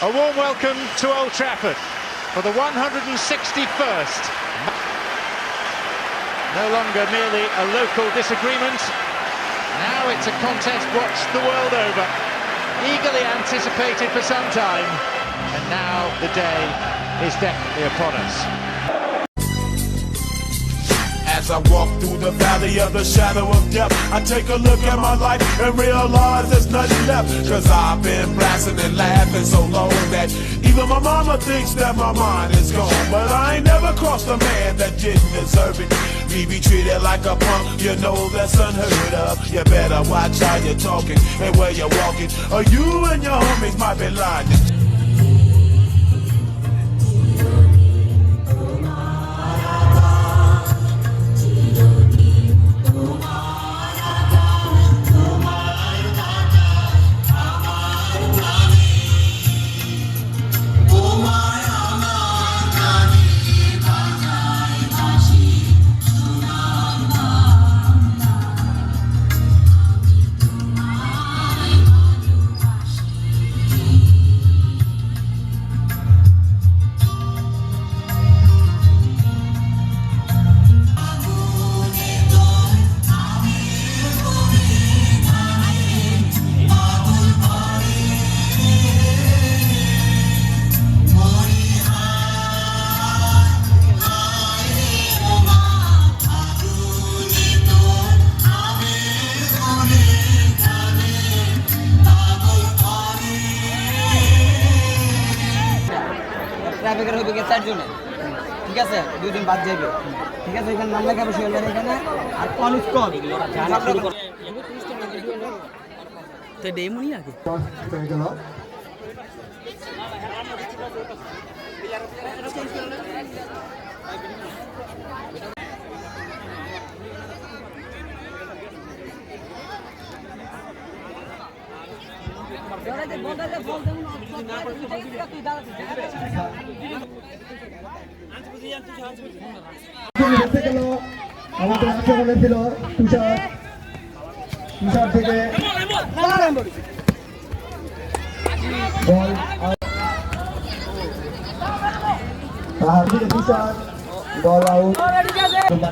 A warm welcome to Old Trafford for the 161st. No longer merely a local disagreement. Now it's a contest watched the world over. Eagerly anticipated for some time. And now the day is definitely upon us. As I walk through the valley of the shadow of death, I take a look at my life and realize there's nothing left. Cause I've been blasting and laughing so long that even my mama thinks that my mind is gone. But I ain't never crossed a man that didn't deserve it. Me be treated like a punk, you know that's unheard of. You better watch how you're talking and where you're walking, or you and your homies might be lying. ট্রাফিকের হবে গিয়ে চারজনে। ঠিক আছে? দুজন বাদ যাবে ঠিক আছে? এখানে নাম লেখা বসে এখানে। আর কলেজ কল তো ডেমনি আগে। দেখতে গেল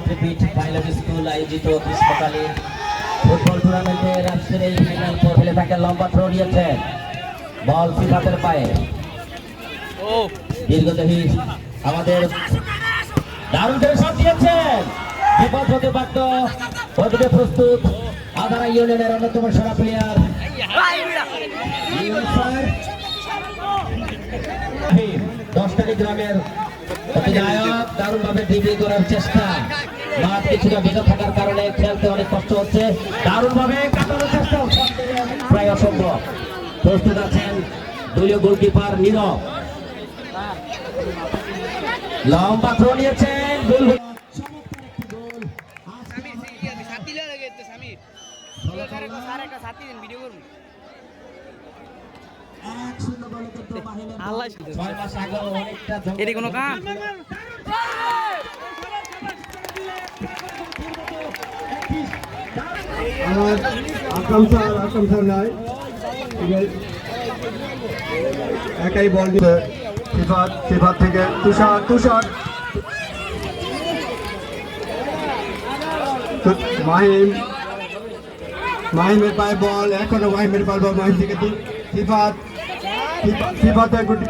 থেকে স্কুল আয়োজিত গ্রীষ্মকালীন ফুটবল টুর্নামেন্টের আজকের এই ফাইনাল খেলে থাকে লম্বা থ্রো নিয়েছেন বল সিফাতের পায়ে। দীর্ঘদেহী আমাদের দারুণ করে শট দিয়েছেন বিপদ হতে পারত ওদিকে প্রস্তুত আদারা ইউনিয়নের অন্যতম সেরা প্লেয়ার দশটারি গ্রামের অধিনায়ক দারুণ ভাবে ডিগ্রি করার চেষ্টা। মাঠ কিছুটা ভিজা থাকার কারণে খেলতে অনেক কষ্ট হচ্ছে। দারুণ ভাবে কাটানোর চেষ্টা প্রায় অসম্ভব। প্রস্তুত আছেন দলীয় গোলকিপার নীরব। লম্বা থ্রো নিয়েছেন গোল এটি কোনো আকরাম স্যার আকরাম স্যার নাই। একাই বল দিতে সিফাত সিফাত থেকে। তুষার তুষার। মাহিম। মাহিমের পায়ে বল, এখনও মাহিমের পায়ে বল, মাহিম থেকে সিফাত সিফা- সিফাতে গুটি।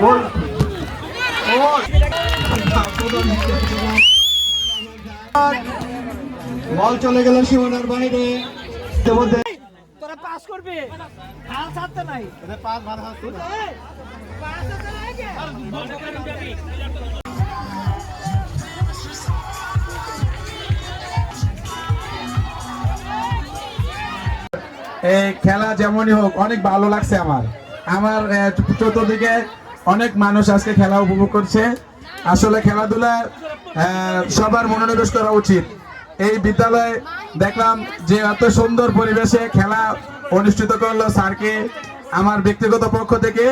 বল। চলে গেল সীমানার বাইরে। ইতিমধ্যে পাস করবে। হাল ছাড়তে নাই। এই খেলা যেমনই হোক অনেক ভালো লাগছে আমার। আমার আহ, চতুর্দিকে অনেক মানুষ আজকে খেলা উপভোগ করছে। আসলে খেলাধুলা আহ, সবার মনোনিবেশ করা উচিত। এই বিদ্যালয়ে দেখলাম যে এত সুন্দর পরিবেশে খেলা অনুষ্ঠিত করল স্যারকে আমার ব্যক্তিগত পক্ষ থেকে,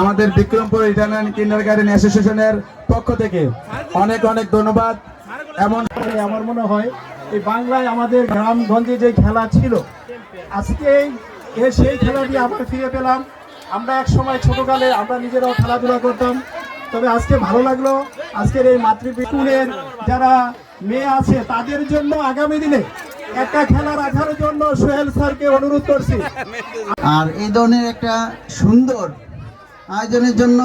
আমাদের বিক্রমপুর ইটালিয়ান কিন্ডার গার্ডেন অ্যাসোসিয়েশনের পক্ষ থেকে অনেক অনেক ধন্যবাদ। এমন আমার মনে হয় এই বাংলায় আমাদের গ্রামগঞ্জে যে খেলা ছিল, আজকে এই সেই খেলাটি আমরা ফিরে পেলাম। আমরা এক সময় ছোটকালে আমরা নিজেরাও খেলাধুলা করতাম, তবে আজকে ভালো লাগল। আজকের এই মাতৃপিকুলের যারা মেয়ে আছে, তাদের জন্য আগামী দিনে একটা খেলা রাখার জন্য সোহেল স্যারকে অনুরোধ করছি। আর এই ধরনের একটা সুন্দর আয়োজনের জন্য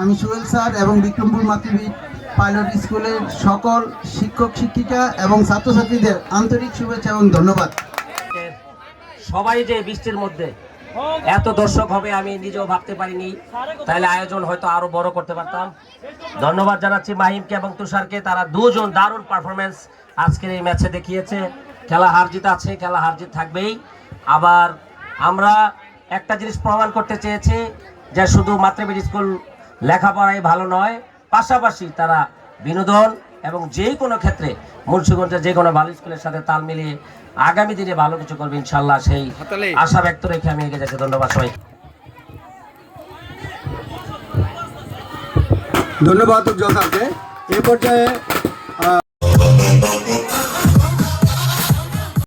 আমি সুহেল স্যার এবং বিক্রমপুর মাতৃবীর পাইলট স্কুলের সকল শিক্ষক শিক্ষিকা এবং ছাত্রছাত্রীদের আন্তরিক শুভেচ্ছা এবং ধন্যবাদ। সবাই যে বৃষ্টির মধ্যে এত দর্শক হবে আমি নিজেও ভাবতে পারিনি। তাহলে আয়োজন হয়তো আরও বড় করতে পারতাম। ধন্যবাদ জানাচ্ছি মাহিমকে এবং তুষারকে। তারা দুজন দারুণ পারফরমেন্স আজকের এই ম্যাচে দেখিয়েছে। খেলা হার জিত আছে খেলা হার জিত থাকবেই। আবার আমরা একটা জিনিস প্রমাণ করতে চেয়েছি যে শুধু মাতৃবীর স্কুল লেখাপড়াই ভালো নয় পাশাপাশি তারা বিনোদন এবং যে কোনো ক্ষেত্রে মুন্সিগঞ্জের যে কোনো ভালো স্কুলের সাথে তাল মিলিয়ে আগামী দিনে ভালো কিছু করবে ইনশাল্লাহ সেই আশা ব্যক্ত রেখে আমি এগিয়ে যাচ্ছি। ধন্যবাদ সবাই। ধন্যবাদ এ পর্যায়ে